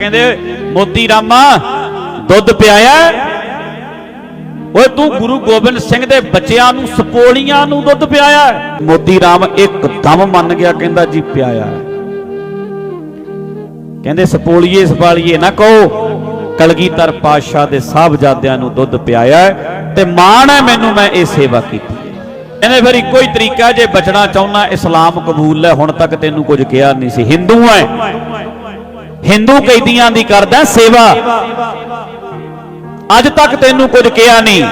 ਕਹਿੰਦੇ ਮੋਤੀ ਰਾਮਾ, ਦੁੱਧ ਪਿਆਇਆ ਓਏ, ਤੂੰ ਗੁਰੂ ਗੋਬਿੰਦ ਸਿੰਘ ਦੇ ਬੱਚਿਆਂ ਨੂੰ ਸਪੋਲੀਆਂ ਨੂੰ ਦੁੱਧ ਪਿਆਇਆ ਮੋਤੀ ਰਾਮ ਇੱਕਦਮ ਮੰਨ ਗਿਆ, ਕਹਿੰਦਾ, ਜੀ, ਪਿਆਇਆ ਕਹਿੰਦੇ ਸਪੋਲੀਏ ਸਪਾਲੀਏ ਨਾ ਕਹੋ, ਕਲਗੀਧਰ ਪਾਤਸ਼ਾਹ ਦੇ ਸਾਹਿਬਜ਼ਾਦਿਆਂ ਨੂੰ ਦੁੱਧ ਪਿਆਇਆ ਤੇ ਮਾਣ ਹੈ ਮੈਨੂੰ, ਮੈਂ ਇਹ ਸੇਵਾ ਕੀਤੀ ਕਹਿੰਦੇ, ਫਿਰ ਇੱਕੋ ਹੀ ਤਰੀਕਾ, ਜੇ ਬਚਣਾ ਚਾਹੁੰਦਾ ਇਸਲਾਮ ਕਬੂਲ ਹੈ ਹੁਣ ਤੱਕ ਤੈਨੂੰ ਕੁਝ ਕਿਹਾ ਨਹੀਂ ਸੀ। ਹਿੰਦੂ ਹੈ ਹਿੰਦੂ ਕੈਦੀਆਂ ਦੀ ਕਰਦਾ ਸੇਵਾ। ਅੱਜ ਤੱਕ ਤੈਨੂੰ ਕੁਝ ਕਿਹਾ ਨਹੀਂ।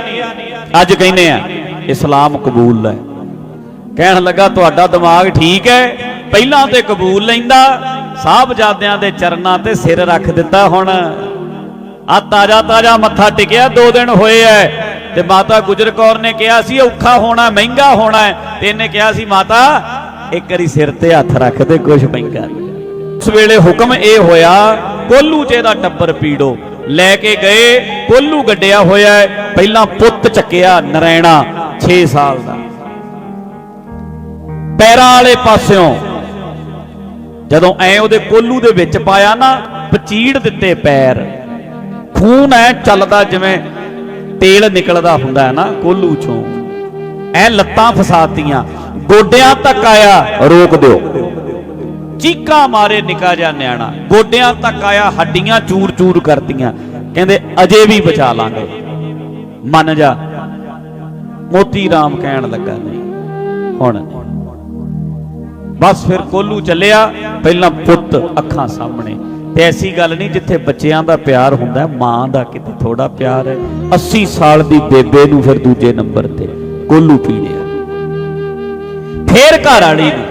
ਅੱਜ ਕਹਿੰਦੇ ਆ, ਇਸਲਾਮ ਕਬੂਲ ਲੈ ਕਹਿਣ ਲੱਗਾ, ਤੁਹਾਡਾ ਦਿਮਾਗ ਠੀਕ ਹੈ। ਪਹਿਲਾਂ ਤੇ ਕਬੂਲ ਲੈਂਦਾ, ਸਾਹਿਬਜ਼ਾਦਿਆਂ ਦੇ ਚਰਨਾਂ ਤੇ ਸਿਰ ਰੱਖ ਦਿੱਤਾ ਹੁਣ। ਆ ਤਾਜਾ ਤਾਜਾ ਮੱਥਾ ਟਿਕਿਆ, ਦੋ ਦਿਨ ਹੋਏ ਐ। ਤੇ ਮਾਤਾ ਗੁਜਰ ਕੌਰ ਨੇ ਕਿਹਾ ਸੀ, ਔਖਾ ਹੋਣਾ, ਮਹਿੰਗਾ ਹੋਣਾ ਤੇ ਇਹਨੇ ਕਿਹਾ ਸੀ, ਮਾਤਾ, ਇੱਕ ਵਾਰੀ ਸਿਰ ਤੇ ਹੱਥ ਰੱਖ ਦੇ ਕੁਝ ਮਹਿੰਗਾ ਨਹੀਂ। ਉਸ ਵੇਲੇ ਹੁਕਮ ਇਹ ਹੋਇਆ, ਕੋਲੂ ਚ ਇਹਦਾ ਟੱਬਰ ਪੀੜੋ। ਲੈ ਕੇ ਗਏ, ਕੋਲੂ ਗੱਡਿਆ ਹੋਇਆ ਪਹਿਲਾਂ ਪੁੱਤ ਚੱਕਿਆ ਨਰੈਣਾ 6 ਸਾਲ ਦਾ। ਪੈਰਾਂ ਵਾਲੇ ਪਾਸਿਓਂ, ਜਦੋਂ ਐ ਉਹਦੇ ਕੋਲੂ ਦੇ ਵਿੱਚ ਪਾਇਆ ਨਾ, ਪਚੀੜ ਦਿੱਤੇ ਪੈਰ। ਖੂਨ ਐ ਚੱਲਦਾ ਜਿਵੇਂ ਤੇਲ ਨਿਕਲਦਾ ਹੁੰਦਾ ਹੈ ਨਾ, ਕੋਲੂ ਚੋਂ। ਐ ਲੱਤਾਂ ਫਸਾਤੀਆਂ। ਗੋਡਿਆਂ ਤੱਕ ਆਇਆ, ਰੋਕ ਦਿਓ। ਚੀਕਾਂ ਮਾਰੇ ਨਿਕਾ ਜਾ ਨਿਆਣਾ। ਗੋਡਿਆਂ ਤੱਕ ਆਇਆ, ਹੱਡੀਆਂ ਚੂਰ-ਚੂਰ ਕਰਤੀਆਂ। ਕਹਿੰਦੇ, ਅਜੇ ਵੀ ਬਚਾ ਲਾਂਗੇ। ਮੰਨ ਜਾ, ਮੋਤੀ ਰਾਮ ਕਹਿਣ ਲੱਗਾ, ਨਹੀਂ, ਹੁਣ ਬਸ ਫਿਰ ਕੋਲੂ ਚੱਲਿਆ, ਪਹਿਲਾਂ ਪੁੱਤ ਅੱਖਾਂ ਸਾਹਮਣੇ। ਤੇ ਐਸੀ ਗੱਲ ਨਹੀਂ ਜਿੱਥੇ ਬੱਚਿਆਂ ਦਾ ਪਿਆਰ ਹੁੰਦਾ, ਮਾਂ ਦਾ ਕਿਤੇ ਥੋੜਾ ਪਿਆਰ ਹੈ। 80 ਸਾਲ ਦੀ ਬੇਬੇ ਨੂੰ ਫਿਰ ਦੂਜੇ ਨੰਬਰ ਤੇ ਕੋਲੂ ਪੀ ਲਿਆ। ਫੇਰ ਘਰ ਵਾਲੀ ਨੂੰ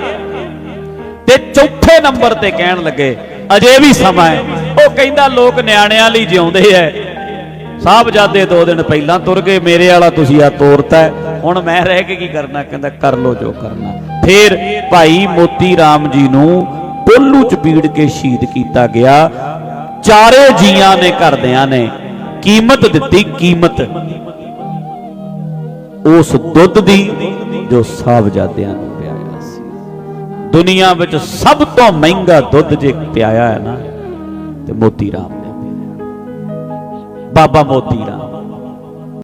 ਤੇ ਚੌਥੇ ਨੰਬਰ ਤੇ ਕਹਿਣ ਲੱਗੇ, ਅਜੇ ਵੀ ਸਮਾਂ ਹੈ। ਉਹ ਕਹਿੰਦਾ, ਲੋਕ ਨਿਆਣਿਆਂ ਲਈ ਜਿਉਂਦੇ ਐ। ਸਾਹਿਬਜ਼ਾਦੇ ਦੋ ਦਿਨ ਪਹਿਲਾਂ ਤੁਰ ਗਏ, ਮੇਰੇ ਵਾਲਾ ਤੁਸੀਂ ਆ ਤੋਰਤਾ ਹੁਣ ਮੈਂ ਰਹਿ ਕੇ ਕੀ ਕਰਨਾ? ਕਹਿੰਦਾ, ਕਰ ਲੋ ਜੋ ਕਰਨਾ। ਫਿਰ ਭਾਈ ਮੋਤੀ ਰਾਮ ਜੀ ਨੂੰ ਪੋਲੂ ਚ ਪੀੜ ਕੇ ਸ਼ਹੀਦ ਕੀਤਾ ਗਿਆ। ਚਾਰੇ ਜੀਆਂ ਨੇ ਕਰਦਿਆਂ ਨੇ ਕੀਮਤ ਦਿੱਤੀ, ਕੀਮਤ ਉਸ ਦੁੱਧ ਦੀ ਜੋ ਸਾਹਿਬਜ਼ਾਦਿਆਂ ਨੂੰ ਦੁਨੀਆ ਵਿੱਚ ਸਭ ਤੋਂ ਮਹਿੰਗਾ ਦੁੱਧ ਜੇ ਪਿਆਇਆ ਹੈ ਨਾ, ਤੇ ਮੋਤੀ ਰਾਮ ਨੇ ਪਿਆਇਆ ਬਾਬਾ ਮੋਤੀ ਰਾਮ।